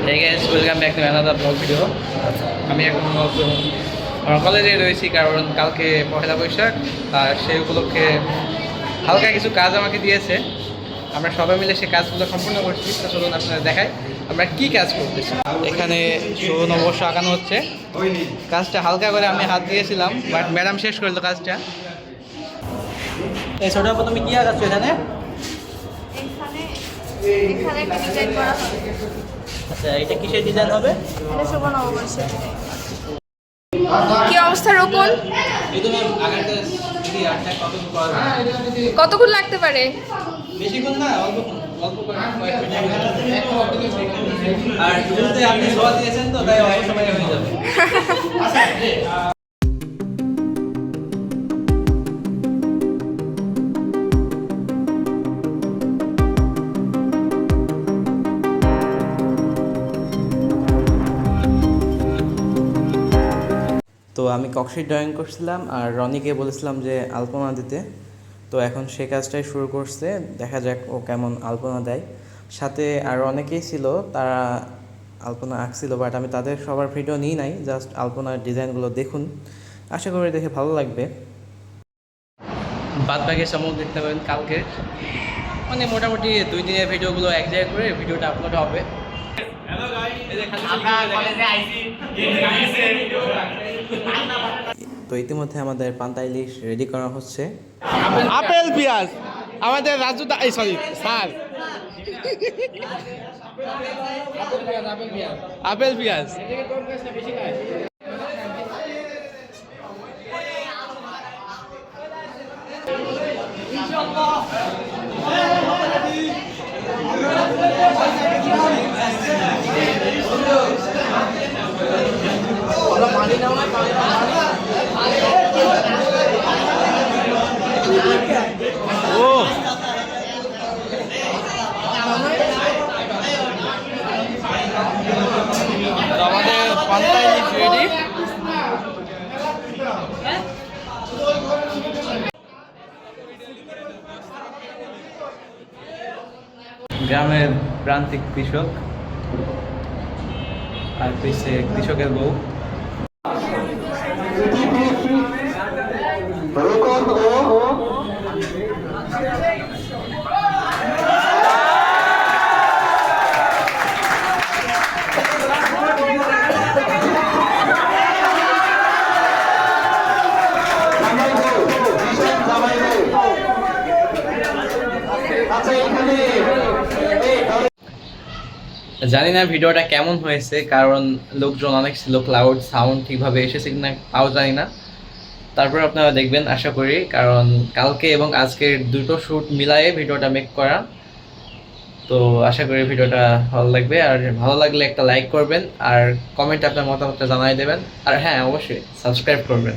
Hey guys, welcome back to another vlog video. আমি এখন আমার কলেজে রয়েছি কারণ কালকে পহেলা বৈশাখ আর সেই উপলক্ষে হালকা কিছু কাজ আমাকে দিয়েছে। আমরা সবাই মিলে সেই কাজগুলো সম্পূর্ণ করছি তো চলুন আপনারা দেখাই আমরা কি কাজ করতেছি। এখানে নববর্ষ আঁকানো হচ্ছে। কাজটা হালকা করে আমি হাত দিয়েছিলাম বাট ম্যাডাম শেষ করল কাজটা। এই ছোট আপু তুমি কি আঁকাচ্ছ এখানে? এখানে এখানে একটা ডিজাইন করা হবে আচ্ছা এটা কিসের ডিজাইন হবে? এটা শুভ নববর্ষে কি অবস্থা রকুন? কতক্ষণ লাগতে পারে? বেশিক্ষণ না অল্প। আর আপনি দিয়েছেন তো তাই অল্প সময় হয়ে যাবে। তো আমি কক্সির ড্রয়িং করছিলাম আর রনিকে বলেছিলাম যে আলপনা দিতে। তো এখন সে কাজটাই শুরু করছে, দেখা যাক ও কেমন আলপনা দেয়। সাথে আর অনেকেই ছিল, তারা আলপনা আঁকছিল বাট আমি তাদের সবার ভিডিও নিই নাই জাস্ট আলপনার ডিজাইনগুলো দেখুন। আশা করি দেখে ভালো লাগবে। বাদ বাকি সময় দেখতে পাবেন কালকে। মানে মোটামুটি দুই দিনের ভিডিওগুলো এক জায়গায় করে ভিডিওটা আপলোড হবে। তো ইতিমধ্যে আমাদের পান্তা ইলিশ রেডি করা হচ্ছে। আপেল পেঁয়াজ আমাদের রাজু দা এই সরি স্যার। আপেল পেঁয়াজ তো আমাদের পান্তা ইলিশ রেডি গ্রামের প্রান্তিক কৃষক আর পিছিয়ে কৃষকের বউ। জানি না ভিডিওটা কেমন হয়েছে, কারণ লোকজন অনেক ছিল ক্লাউড সাউন্ড ঠিকভাবে এসেছে কিনা তাও জানি না। তারপর আপনারা দেখবেন, আশা করি, কারণ কালকে এবং আজকের দুটো শ্যুট মিলায়ে ভিডিওটা মেক করা। তো আশা করি ভিডিওটা ভালো লাগবে, আর ভালো লাগলে একটা লাইক করবেন, আর কমেন্টে আপনার মতামতটা জানাই দেবেন। আর হ্যাঁ অবশ্যই সাবস্ক্রাইব করবেন।